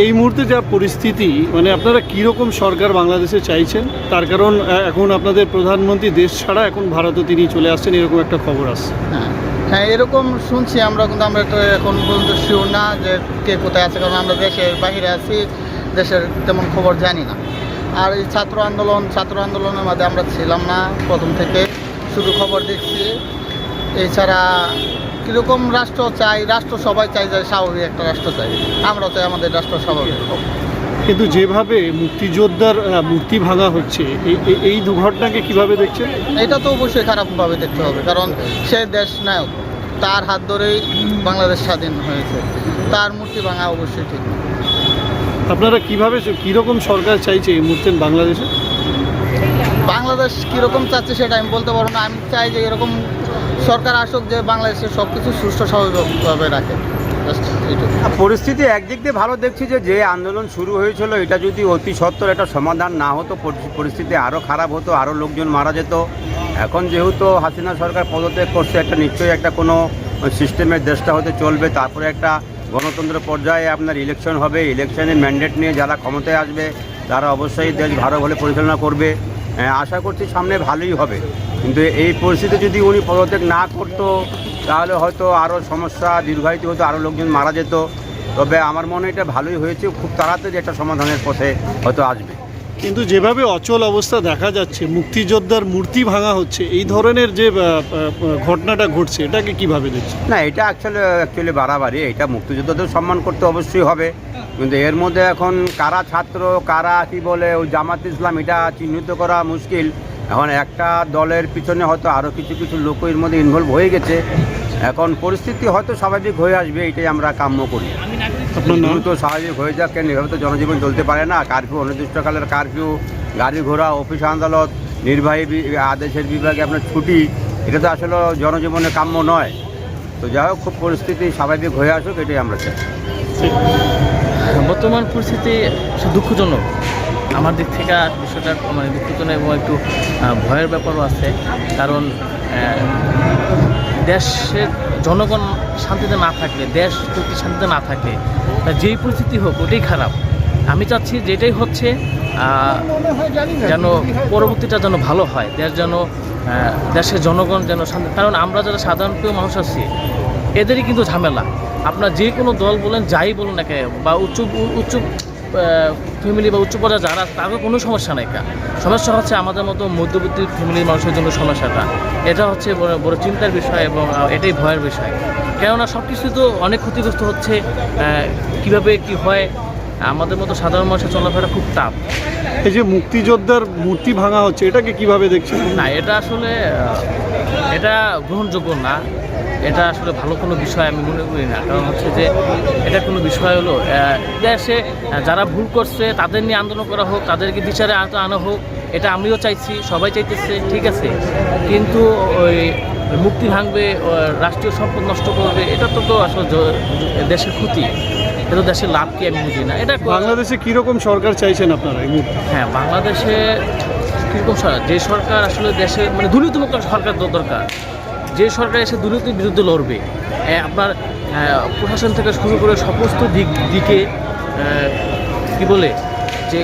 এই মুহূর্তে যা পরিস্থিতি মানে আপনারা কীরকম সরকার বাংলাদেশে চাইছেন? তার কারণ এখন আপনাদের প্রধানমন্ত্রী দেশ ছাড়া এখন ভারতে তিনি চলে আসছেন, এরকম একটা খবর আসছে হ্যাঁ হ্যাঁ এরকম শুনছি আমরা, কিন্তু আমরা তো এখন পর্যন্ত শিওর না যে কে কোথায় আছে, কারণ আমরা দেশের বাইরে আছি, দেশের তেমন খবর জানি না। আর এই ছাত্র আন্দোলন, ছাত্র আন্দোলনের মধ্যে আমরা ছিলাম না প্রথম থেকে, শুধু খবর দেখছি। এছাড়া কীরকম রাষ্ট্র চাই রাষ্ট্র সবাই চাই যে স্বাভাবিক একটা রাষ্ট্র চাই। আমরা চাই আমাদের রাষ্ট্র স্বাভাবিক কিন্তু যেভাবে মুক্তিযোদ্ধার মূর্তি ভাঙা হচ্ছে এই দুর্ঘটনাকে কীভাবে দেখছেন? এটা তো অবশ্যই খারাপভাবে দেখতে হবে কারণ সে দেশ নায়ক তার হাত ধরেই বাংলাদেশ স্বাধীন হয়েছে। তার মূর্তি ভাঙা অবশ্যই ঠিক আপনারা কীভাবে কীরকম সরকার চাইছে এই মুহূর্তে বাংলাদেশে? বাংলাদেশ কীরকম চাচ্ছে সেটা আমি বলতে পারব না। আমি চাই যে এরকম সরকার আসুক যে বাংলাদেশের সব কিছু সুষ্ঠু স্বাভাবিকভাবে রাখে। পরিস্থিতি একদিক দিয়ে ভালো দেখছি যে যে আন্দোলন শুরু হয়েছিল, এটা যদি অতি সত্বর একটা সমাধান না হতো পরিস্থিতি আরও খারাপ হতো আরও লোকজন মারা যেত। এখন যেহেতু হাসিনা সরকার পদত্যাগ করছে, একটা নিশ্চয়ই একটা কোনো সিস্টেমের দেশটা হতে চলবে, তারপরে একটা গণতন্ত্র পর্যায়ে আপনার ইলেকশন হবে ইলেকশনের ম্যান্ডেট নিয়ে যারা ক্ষমতায় আসবে, তারা অবশ্যই দেশ ভালোভাবে পরিচালনা করবে। আশা করছি সামনে ভালোই হবে। কিন্তু এই পরিস্থিতি যদি উনি পদত্যাগ না করতো তাহলে হয়তো আরও সমস্যা দীর্ঘায়িত হতো আরও লোকজন মারা যেত। তবে আমার মনে এটা ভালোই হয়েছে খুব তাড়াতাড়ি একটা সমাধানের পথে হয়তো আসবে। কিন্তু যেভাবে অচল অবস্থা দেখা যাচ্ছে মুক্তিযোদ্ধার মূর্তি ভাঙা হচ্ছে এই ধরনের যে ঘটনাটা ঘটছে এটাকে কীভাবে দেখছেন? না এটা অ্যাকচুয়ালি অ্যাকচুয়ালি বাড়াবাড়ি এটা মুক্তিযোদ্ধাদের সম্মান করতে অবশ্যই হবে। কিন্তু এর মধ্যে এখন কারা ছাত্র কারা কি বলে ওই জামাত ইসলাম এটা চিহ্নিত করা মুশকিল। এখন একটা দলের পিছনে হয়তো আরও কিছু কিছু লোক এর মধ্যে ইনভলভ হয়ে গেছে। এখন পরিস্থিতি হয়তো স্বাভাবিক হয়ে আসবে এটাই আমরা কাম্য করি। দ্রুত স্বাভাবিক হয়ে যাক কেন এভাবে তো জনজীবন চলতে পারে না। কারফিউ অনির্দিষ্টকালের কারফিউ গাড়ি ঘোড়া অফিস আদালত নির্বাহী আদেশের বিভাগে আপনার ছুটি এটা তো আসলে জনজীবনে কাম্য নয়। তো যাই হোক খুব পরিস্থিতি স্বাভাবিক হয়ে আসুক এটাই আমরা চাই। বর্তমান পরিস্থিতি দুঃখজনক। আমার দিক থেকে বিষয়টা মানে দুঃখজনক এবং একটু ভয়ের ব্যাপারও আছে। কারণ দেশের জনগণ শান্তিতে না থাকলে, দেশ যদি শান্তিতে না থাকে, তা যেই পরিস্থিতি হোক, ওটাই খারাপ। আমি চাচ্ছি যেটাই হচ্ছে যেন পরবর্তীটা যেন ভালো হয়। দেশ যেন দেশের জনগণ যেন শান্তি, কারণ আমরা যারা সাধারণ প্রিয় মানুষ আছি, এদেরই কিন্তু ঝামেলা। আপনার যে কোনো দল বলেন, যাই বলুন না বা উচ্চ উচ্চ ফ্যামিলি বা উচ্চ পর্যায়ে যারা তাদের কোনো সমস্যা নেই কা। সমস্যা হচ্ছে আমাদের মতো মধ্যবিত্ত ফ্যামিলির মানুষের জন্য সমস্যাটা। এটা হচ্ছে বড় চিন্তার বিষয় এবং এটাই ভয়ের বিষয়। কেননা সব কিছু তো অনেক ক্ষতিগ্রস্ত হচ্ছে কীভাবে কি হয় আমাদের মতো সাধারণ মানুষের চলাফেরা খুব টাফ। এই যে মুক্তিযোদ্ধার মূর্তি ভাঙা হচ্ছে এটাকে কীভাবে দেখছেন? না এটা আসলে এটা গ্রহণযোগ্য না। এটা আসলে ভালো কোনো বিষয় আমি মনে করি না। কারণ হচ্ছে যে এটা কোনো বিষয় হলো দেশে যারা ভুল করছে তাদের নিয়ে আন্দোলন করা হোক তাদেরকে বিচারে আনতে আনা হোক এটা আমিও চাইছি সবাই চাইতেছে ঠিক আছে। কিন্তু ওই মুক্তি ভাঙবে রাষ্ট্রীয় সম্পদ নষ্ট করবে এটা তো তো আসলে দেশের ক্ষতি। এটা দেশের লাভ কি আমি বুঝি না। এটা বাংলাদেশে কীরকম সরকার চাইছেন আপনারা হ্যাঁ বাংলাদেশে কীরকম সরকার? যে সরকার আসলে দেশে মানে দুর্নীতিমুক্ত সরকার দরকার। যে সরকার এসে দুর্নীতির বিরুদ্ধে লড়বে আপনার প্রশাসন থেকে শুরু করে সমস্ত দিক দিকে কি বলে যে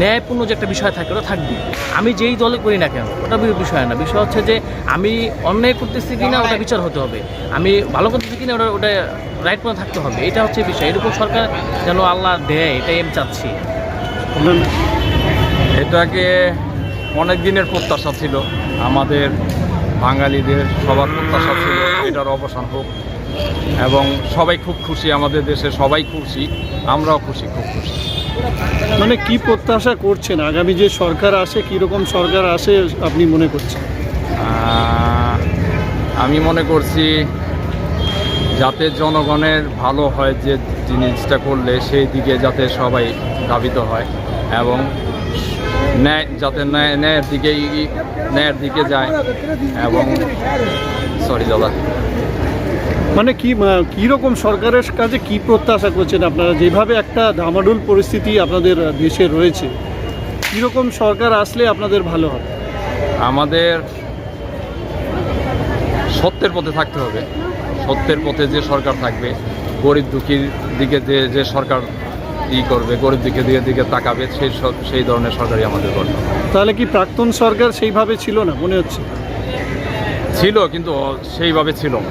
ন্যায়পূর্ণ যে একটা বিষয় থাকে ওটা থাকবে। আমি যেই দলে করি না কেন ওটা বিষয় না। বিষয় হচ্ছে যে আমি অন্যায় করতেছি কিনা ওটা বিচার হতে হবে। আমি ভালো করতেছি কিনা ওটা ওটা রাইট মনে থাকতে হবে। এটা হচ্ছে বিষয়। এরকম সরকার যেন আল্লাহ দেয় এটাই আমি চাচ্ছি। এটাকে অনেক দিনের প্রত্যাশা ছিল। আমাদের বাঙালিদের সবার প্রত্যাশা ছিল এটার অবসান হোক। এবং সবাই খুব খুশি আমাদের দেশে সবাই খুশি আমরাও খুশি খুব খুশি। মানে কি প্রত্যাশা করছেন? আগামী যে সরকার আসে কীরকম সরকার আসে আপনি মনে করছেন? আমি মনে করছি যাতে জনগণের ভালো হয় যে জিনিসটা করলে সেই দিকে যাতে সবাই ধাবিত হয়। এবং ন্যায় যাতে ন্যায় ন্যায়ের দিকে ন্যায়ের দিকে যায় এবং সরি দাদা। মানে কি আহ, কীরকম সরকারের কাছে কি প্রত্যাশা করছেন আপনারা? যেভাবে একটা ধামাডুল পরিস্থিতি আপনাদের দেশে রয়েছে কীরকম সরকার আসলে আপনাদের ভালো হবে? আমাদের সত্যের পথে থাকতে হবে। সত্যের পথে যে সরকার থাকবে গরিব দুঃখীর দিকে যে যে সরকার ই করবে গরিব দিকে দিকে দিকে তাকাবে সেই সব- সেই ধরনের সরকারই আমাদের করবে তাহলে কি প্রাক্তন সরকার সেইভাবে ছিল না মনে হচ্ছে? ছিল কিন্তু সেইভাবে ছিল না।